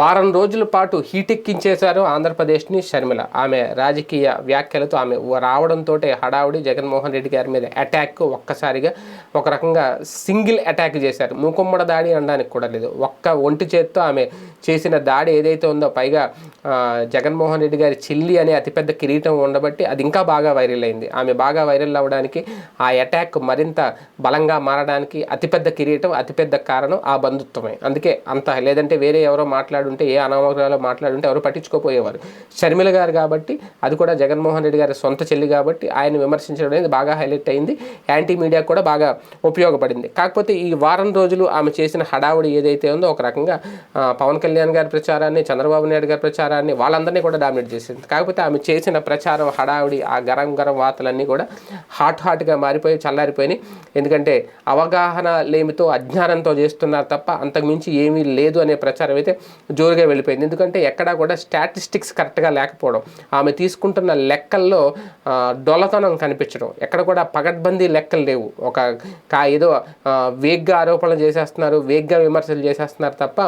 వారం రోజుల పాటు హీటెక్కించేశారు ఆంధ్రప్రదేశ్ని షర్మిల. ఆమె రాజకీయ వ్యాఖ్యలతో ఆమె రావడంతో హడావుడి జగన్మోహన్ రెడ్డి గారి మీద అటాక్ ఒక్కసారిగా ఒక రకంగా సింగిల్ అటాక్ చేశారు. మూకుమ్మడ దాడి అనడానికి కూడా లేదు. ఒక్క ఒంటి చేత్తో ఆమె చేసిన దాడి ఏదైతే ఉందో పైగా జగన్మోహన్ రెడ్డి గారి చిల్లి అనే అతిపెద్ద కిరీటం ఉండబట్టి అది ఇంకా బాగా వైరల్ అయింది. ఆమె బాగా వైరల్ అవ్వడానికి ఆ అటాక్ మరింత బలంగా మారడానికి అతిపెద్ద కిరీటం అతిపెద్ద కారణం ఆ బంధుత్వమే. అందుకే అంత లేదంటే వేరే ఎవరో మాట్లాడు మాట్లాడుంటే ఏ అనామకురాలో మాట్లాడుంటే ఎవరు పట్టించుకోపోయేవారు. షర్మిల గారు కాబట్టి అది కూడా జగన్మోహన్ రెడ్డి గారి సొంత చెల్లి కాబట్టి ఆయన విమర్శించడం అనేది బాగా హైలైట్ అయింది. యాంటీ మీడియా కూడా బాగా ఉపయోగపడింది. కాకపోతే ఈ వారం రోజులు ఆమె చేసిన హడావుడి ఏదైతే ఉందో ఒక రకంగా పవన్ కళ్యాణ్ గారి ప్రచారాన్ని చంద్రబాబు నాయుడు గారి ప్రచారాన్ని వాళ్ళందరినీ కూడా డామినేట్ చేసింది. కాకపోతే ఆమె చేసిన ప్రచారం హడావుడి ఆ గరం గరం వార్తలన్నీ కూడా హాట్ హాట్గా మారిపోయి చల్లారిపోయినాయి. ఎందుకంటే అవగాహన లేమితో అజ్ఞానంతో చేస్తున్నారు తప్ప అంతకుమించి ఏమీ లేదు అనే ప్రచారం అయితే జోరుగా వెళ్ళిపోయింది. ఎందుకంటే ఎక్కడా కూడా స్టాటిస్టిక్స్ కరెక్ట్గా లేకపోవడం. ఆమె తీసుకుంటున్న లెక్కల్లో డొలతనం డొల్లతనం కనిపించడం. ఎక్కడ కూడా పగడ్బందీ లెక్కలు లేవు. ఒక కా ఏదో వేగ్గా ఆరోపణలు చేసేస్తున్నారు వేగ్గా విమర్శలు చేసేస్తున్నారు తప్ప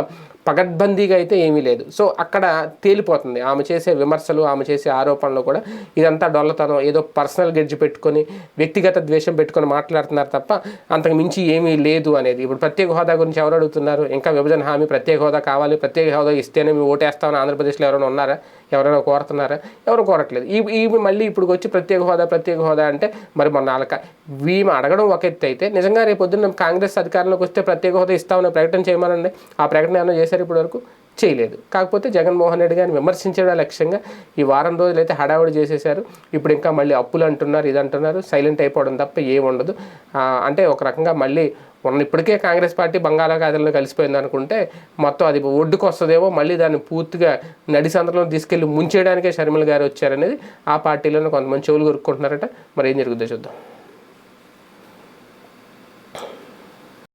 పగడ్బందీగా అయితే ఏమీ లేదు. సో అక్కడ తేలిపోతుంది. ఆమె చేసే విమర్శలు ఆమె చేసే ఆరోపణలు కూడా ఇదంతా డొల్లతనం. ఏదో పర్సనల్ గెడ్జ్ పెట్టుకొని వ్యక్తిగత ద్వేషం పెట్టుకొని మాట్లాడుతున్నారు తప్ప అంతకు మించి ఏమీ లేదు అనేది. ఇప్పుడు ప్రత్యేక హోదా గురించి ఎవరు అడుగుతున్నారు? ఇంకా విభజన హామీ ప్రత్యేక హోదా కావాలి ప్రత్యేక హోదా ఇస్తేనే మేము ఓటేస్తామని ఆంధ్రప్రదేశ్లో ఎవరైనా ఉన్నారా? ఎవరైనా కోరుతున్నారా? ఎవరు కోరట్లేదు. ఈ ఈ మళ్ళీ ఇప్పుడు వచ్చి ప్రత్యేక హోదా ప్రత్యేక హోదా అంటే మరి మన నాలుక. వీమె అడగడం ఒక ఎత్తు అయితే నిజంగా రేపు పొద్దున్న కాంగ్రెస్ అధికారంలోకి వస్తే ప్రత్యేక హోదా ఇస్తామని ప్రకటన చేయమనండి. ఆ ప్రకటన ఏమైనా చేశారు ఇప్పటి వరకు చేయలేదు. కాకపోతే జగన్మోహన్ రెడ్డి గారిని విమర్శించడం లక్ష్యంగా ఈ వారం రోజులు అయితే హడావుడి చేసేశారు. ఇప్పుడు ఇంకా మళ్ళీ అప్పులు అంటున్నారు ఇది అంటున్నారు సైలెంట్ అయిపోవడం తప్ప ఏం ఉండదు అంటే ఒక రకంగా మళ్ళీ మొన్న ఇప్పటికే కాంగ్రెస్ పార్టీ బంగాళాఖాతంలో కలిసిపోయింది అనుకుంటే మొత్తం అది ఒడ్డుకు వస్తుందేమో మళ్ళీ దాన్ని పూర్తిగా నడిసంతలో తీసుకెళ్ళి ముంచేయడానికే షర్మిల గారు వచ్చారనేది ఆ పార్టీలోనే కొంతమంది చెవులు కొరుక్కుంటున్నారట. మరి ఏం జరుగుతుందో చూద్దాం.